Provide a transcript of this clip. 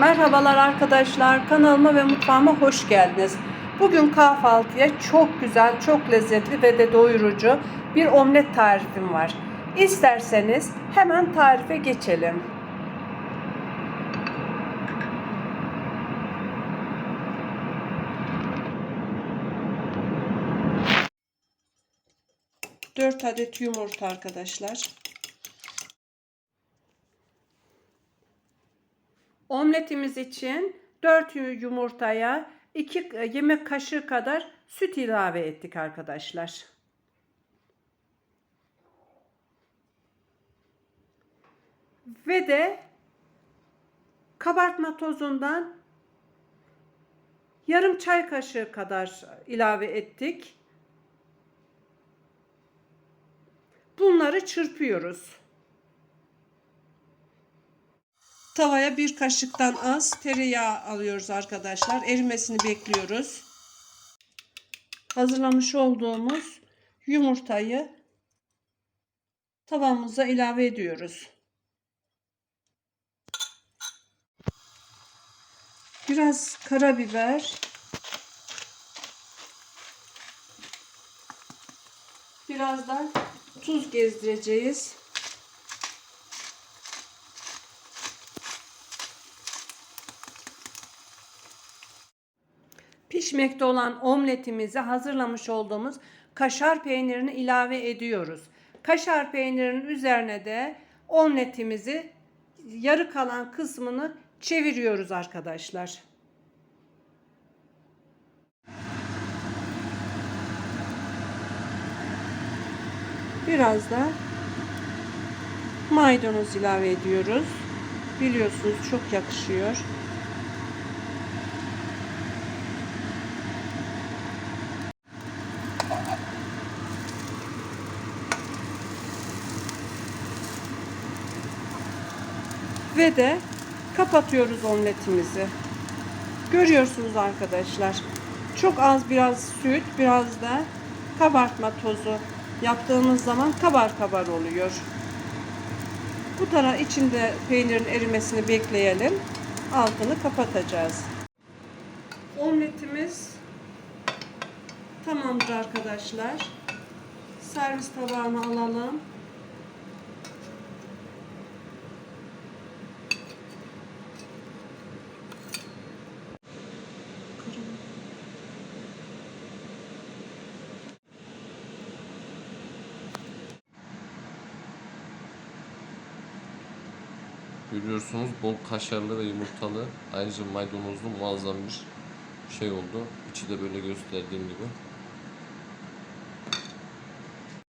Merhabalar arkadaşlar, kanalıma ve mutfağıma hoş geldiniz. Bugün kahvaltıya çok güzel, çok lezzetli ve de doyurucu bir omlet tarifim var. İsterseniz hemen tarife geçelim. Dört adet yumurta arkadaşlar. Omletimiz için 4 yumurtaya 2 yemek kaşığı kadar süt ilave ettik arkadaşlar. Ve de kabartma tozundan yarım çay kaşığı kadar ilave ettik. Bunları çırpıyoruz. Tavaya bir kaşıktan az tereyağı alıyoruz arkadaşlar. Erimesini bekliyoruz. Hazırlamış olduğumuz yumurtayı tavamıza ilave ediyoruz. Biraz karabiber. Biraz da tuz gezdireceğiz. Pişmekte olan omletimize hazırlamış olduğumuz kaşar peynirini ilave ediyoruz. Kaşar peynirinin üzerine de omletimizi yarı kalan kısmını çeviriyoruz arkadaşlar. Biraz da maydanoz ilave ediyoruz. Biliyorsunuz çok yakışıyor. Ve de kapatıyoruz omletimizi. Görüyorsunuz arkadaşlar. Çok az biraz süt, biraz da kabartma tozu yaptığımız zaman kabar kabar oluyor. Bu taraf içinde peynirin erimesini bekleyelim. Altını kapatacağız. Omletimiz tamamdır arkadaşlar. Servis tabağına alalım. Görüyorsunuz bol kaşarlı ve yumurtalı ayrıca maydanozlu muazzam bir şey oldu. İçi de böyle gösterdiğim gibi.